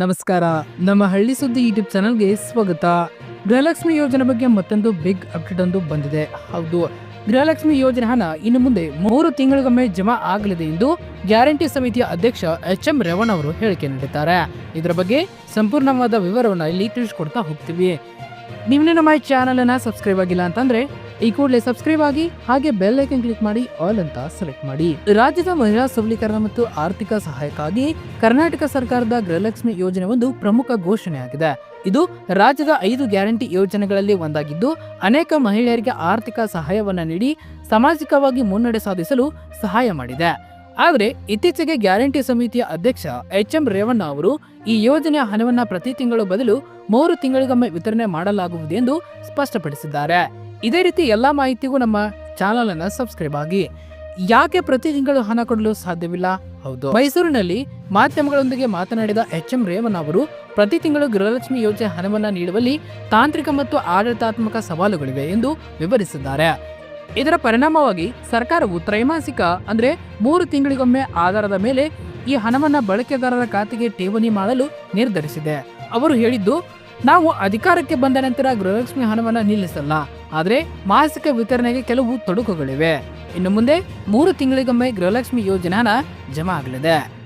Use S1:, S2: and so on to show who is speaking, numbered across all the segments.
S1: ನಮಸ್ಕಾರ. ನಮ್ಮ ಹಳ್ಳಿ ಸುದ್ದಿ ಯೂಟ್ಯೂಬ್ ಚಾನಲ್ಗೆ ಸ್ವಾಗತ. ಗೃಹಲಕ್ಷ್ಮಿ ಯೋಜನೆ ಬಗ್ಗೆ ಮತ್ತೊಂದು ಬಿಗ್ ಅಪ್ಡೇಟ್ ಒಂದು ಬಂದಿದೆ. ಹೌದು, ಗೃಹಲಕ್ಷ್ಮಿ ಯೋಜನೆ ಹಣ ಇನ್ನು ಮುಂದೆ ಮೂರು ತಿಂಗಳಿಗೊಮ್ಮೆ ಜಮಾ ಆಗಲಿದೆ ಎಂದು ಗ್ಯಾರಂಟಿ ಸಮಿತಿಯ ಅಧ್ಯಕ್ಷ ಎಚ್ ಎಂ ರೇವಣ್ ಅವರು ಹೇಳಿಕೆ ನೀಡಿದ್ದಾರೆ. ಇದರ ಬಗ್ಗೆ ಸಂಪೂರ್ಣವಾದ ವಿವರವನ್ನು ಇಲ್ಲಿ ತಿಳಿಸಿಕೊಡ್ತಾ ಹೋಗ್ತೀವಿ. ನೀವು ನಮ್ಮ ಚಾನಲ್ ಅನ್ನ ಸಬ್ಸ್ಕ್ರೈಬ್ ಆಗಿಲ್ಲ ಅಂತಂದ್ರೆ ಈ ಕೂಡಲೇ ಸಬ್ಸ್ಕ್ರೈಬ್ ಆಗಿ ಹಾಗೆ ಬೆಲ್ ಐಕನ್ ಕ್ಲಿಕ್ ಮಾಡಿ ಆಲ್ ಅಂತ ಸೆಲೆಕ್ಟ್ ಮಾಡಿ. ರಾಜ್ಯದ ಮಹಿಳಾ ಸಬಲೀಕರಣ ಮತ್ತು ಆರ್ಥಿಕ ಸಹಾಯಕ್ಕಾಗಿ ಕರ್ನಾಟಕ ಸರ್ಕಾರದ ಗೃಹಲಕ್ಷ್ಮಿ ಯೋಜನೆ ಒಂದು ಪ್ರಮುಖ ಘೋಷಣೆಯಾಗಿದೆ. ಇದು ರಾಜ್ಯದ ಐದು ಗ್ಯಾರಂಟಿ ಯೋಜನೆಗಳಲ್ಲಿ ಒಂದಾಗಿದ್ದು, ಅನೇಕ ಮಹಿಳೆಯರಿಗೆ ಆರ್ಥಿಕ ಸಹಾಯವನ್ನು ನೀಡಿ ಸಾಮಾಜಿಕವಾಗಿ ಮುನ್ನಡೆ ಸಾಧಿಸಲು ಸಹಾಯ ಮಾಡಿದೆ. ಆದರೆ, ಇತ್ತೀಚೆಗೆ ಗ್ಯಾರಂಟಿ ಸಮಿತಿಯ ಅಧ್ಯಕ್ಷ ಎಚ್ ಎಂ ರೇವಣ್ಣ ಅವರು ಈ ಯೋಜನೆಯ ಹಣವನ್ನ ಪ್ರತಿ ತಿಂಗಳು ಬದಲು ಮೂರು ತಿಂಗಳಿಗೊಮ್ಮೆ ವಿತರಣೆ ಮಾಡಲಾಗುವುದು ಎಂದು ಸ್ಪಷ್ಟಪಡಿಸಿದ್ದಾರೆ. ಇದೇ ರೀತಿ ಎಲ್ಲ ಮಾಹಿತಿಗೂ ನಮ್ಮ ಚಾನಲನ್ನು ಅನ್ನ ಸಬ್ಸ್ಕ್ರೈಬ್ ಆಗಿ. ಯಾಕೆ ಪ್ರತಿ ತಿಂಗಳು ಹಣ ಕೊಡಲು ಸಾಧ್ಯವಿಲ್ಲ? ಹೌದು. ಮೈಸೂರಿನಲ್ಲಿ ಮಾಧ್ಯಮಗಳೊಂದಿಗೆ ಮಾತನಾಡಿದ ಎಚ್ ಎಂ ರೇವಣ್ಣ ಅವರು ಪ್ರತಿ ತಿಂಗಳು ಗೃಹಲಕ್ಷ್ಮಿ ಯೋಜನೆ ಹಣವನ್ನು ನೀಡುವಲ್ಲಿ ತಾಂತ್ರಿಕ ಮತ್ತು ಆಡಳಿತಾತ್ಮಕ ಸವಾಲುಗಳಿವೆ ಎಂದು ವಿವರಿಸಿದ್ದಾರೆ. ಇದರ ಪರಿಣಾಮವಾಗಿ ಸರ್ಕಾರವು ತ್ರೈಮಾಸಿಕ ಅಂದ್ರೆ ಮೂರು ತಿಂಗಳಿಗೊಮ್ಮೆ ಆಧಾರದ ಮೇಲೆ ಈ ಹಣವನ್ನು ಬಳಕೆದಾರರ ಖಾತೆಗೆ ಠೇವಣಿ ಮಾಡಲು ನಿರ್ಧರಿಸಿದೆ. ಅವರು ಹೇಳಿದ್ದು ನಾವು ಅಧಿಕಾರಕ್ಕೆ ಬಂದ ನಂತರ ಗೃಹಲಕ್ಷ್ಮಿ ಹಣವನ್ನ ನಿಲ್ಲಿಸಲ್ಲ. ಆದರೆ ಮಾಸಿಕ ವಿತರಣೆಗೆ ಕೆಲವು ತೊಡಕುಗಳಿವೆ. ಇನ್ನು ಮುಂದೆ ಮೂರು ತಿಂಗಳಿಗೊಮ್ಮೆ ಗೃಹಲಕ್ಷ್ಮಿ ಯೋಜನಾನ ಹಣ ಜಮಾ ಆಗಲಿದೆ.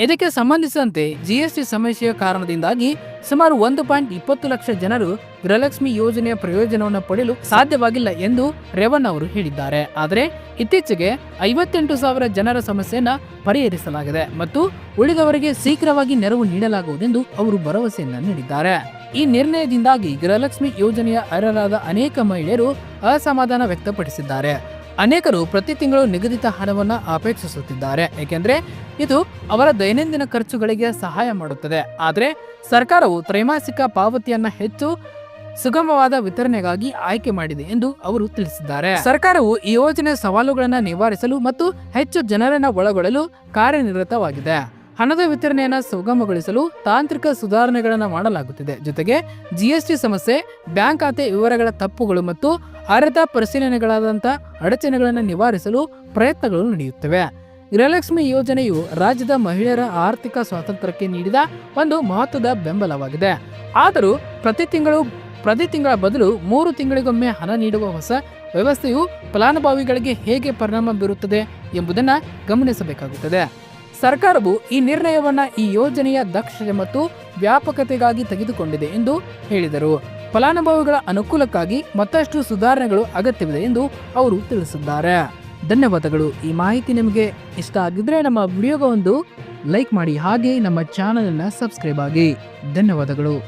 S1: ಇದಕ್ಕೆ ಸಂಬಂಧಿಸಿದಂತೆ ಜಿಎಸ್ಟಿ ಸಮಸ್ಯೆಯ ಕಾರಣದಿಂದಾಗಿ ಸುಮಾರು ಒಂದು ಪಾಯಿಂಟ್ ಇಪ್ಪತ್ತು ಲಕ್ಷ ಜನರು ಗೃಹಲಕ್ಷ್ಮಿ ಯೋಜನೆಯ ಪ್ರಯೋಜನವನ್ನು ಪಡೆಯಲು ಸಾಧ್ಯವಾಗಿಲ್ಲ ಎಂದು ರೇವಣ್ಣ ಅವರು ಹೇಳಿದ್ದಾರೆ. ಆದರೆ ಇತ್ತೀಚೆಗೆ ಐವತ್ತೆಂಟು ಸಾವಿರ ಜನರ ಸಮಸ್ಯೆಯನ್ನು ಪರಿಹರಿಸಲಾಗಿದೆ ಮತ್ತು ಉಳಿದವರಿಗೆ ಶೀಘ್ರವಾಗಿ ನೆರವು ನೀಡಲಾಗುವುದೆಂದು ಅವರು ಭರವಸೆಯನ್ನ ನೀಡಿದ್ದಾರೆ. ಈ ನಿರ್ಣಯದಿಂದಾಗಿ ಗೃಹಲಕ್ಷ್ಮಿ ಯೋಜನೆಯ ಅರ್ಹರಾದ ಅನೇಕ ಮಹಿಳೆಯರು ಅಸಮಾಧಾನ ವ್ಯಕ್ತಪಡಿಸಿದ್ದಾರೆ. ಅನೇಕರು ಪ್ರತಿ ತಿಂಗಳು ನಿಗದಿತ ಹಣವನ್ನು ಅಪೇಕ್ಷಿಸುತ್ತಿದ್ದಾರೆ. ಏಕೆಂದರೆ ಇದು ಅವರ ದೈನಂದಿನ ಖರ್ಚುಗಳಿಗೆ ಸಹಾಯ ಮಾಡುತ್ತದೆ. ಆದರೆ ಸರ್ಕಾರವು ತ್ರೈಮಾಸಿಕ ಪಾವತಿಯನ್ನು ಹೆಚ್ಚು ಸುಗಮವಾದ ವಿತರಣೆಗಾಗಿ ಆಯ್ಕೆ ಮಾಡಿದೆ ಎಂದು ಅವರು ತಿಳಿಸಿದ್ದಾರೆ. ಸರ್ಕಾರವು ಈ ಯೋಜನೆ ಸವಾಲುಗಳನ್ನು ನಿವಾರಿಸಲು ಮತ್ತು ಹೆಚ್ಚು ಜನರನ್ನು ಒಳಗೊಳ್ಳಲು ಕಾರ್ಯನಿರತವಾಗಿದೆ. ಹಣದ ವಿತರಣೆಯನ್ನು ಸುಗಮಗೊಳಿಸಲು ತಾಂತ್ರಿಕ ಸುಧಾರಣೆಗಳನ್ನು ಮಾಡಲಾಗುತ್ತಿದೆ. ಜೊತೆಗೆ ಜಿಎಸ್ಟಿ ಸಮಸ್ಯೆ, ಬ್ಯಾಂಕ್ ಖಾತೆ ವಿವರಗಳ ತಪ್ಪುಗಳು ಮತ್ತು ಅರ್ಹತಾ ಪರಿಶೀಲನೆಗಳಾದಂಥ ಅಡಚಣೆಗಳನ್ನು ನಿವಾರಿಸಲು ಪ್ರಯತ್ನಗಳು ನಡೆಯುತ್ತವೆ. ಗೃಹಲಕ್ಷ್ಮಿ ಯೋಜನೆಯು ರಾಜ್ಯದ ಮಹಿಳೆಯರ ಆರ್ಥಿಕ ಸ್ವಾತಂತ್ರ್ಯಕ್ಕೆ ನೀಡಿದ ಒಂದು ಮಹತ್ವದ ಬೆಂಬಲವಾಗಿದೆ. ಆದರೂ ಪ್ರತಿ ತಿಂಗಳು, ಪ್ರತಿ ತಿಂಗಳ ಬದಲು ಮೂರು ತಿಂಗಳಿಗೊಮ್ಮೆ ಹಣ ನೀಡುವ ಹೊಸ ವ್ಯವಸ್ಥೆಯು ಫಲಾನುಭವಿಗಳಿಗೆ ಹೇಗೆ ಪರಿಣಾಮ ಬೀರುತ್ತದೆ ಎಂಬುದನ್ನು ಗಮನಿಸಬೇಕಾಗುತ್ತದೆ. ಸರ್ಕಾರವು ಈ ನಿರ್ಣಯವನ್ನ ಈ ಯೋಜನೆಯ ದಕ್ಷತೆ ಮತ್ತು ವ್ಯಾಪಕತೆಗಾಗಿ ತೆಗೆದುಕೊಂಡಿದೆ ಎಂದು ಹೇಳಿದರು. ಫಲಾನುಭವಿಗಳ ಅನುಕೂಲಕ್ಕಾಗಿ ಮತ್ತಷ್ಟು ಸುಧಾರಣೆಗಳು ಅಗತ್ಯವಿದೆ ಎಂದು ಅವರು ತಿಳಿಸಿದ್ದಾರೆ. ಧನ್ಯವಾದಗಳು. ಈ ಮಾಹಿತಿ ನಿಮಗೆ ಇಷ್ಟ ಆಗಿದ್ರೆ ನಮ್ಮ ವಿಡಿಯೋಗ ಒಂದು ಲೈಕ್ ಮಾಡಿ. ಹಾಗೆ ನಮ್ಮ ಚಾನಲ್ ಅನ್ನ ಸಬ್ಸ್ಕ್ರೈಬ್ ಆಗಿ. ಧನ್ಯವಾದಗಳು.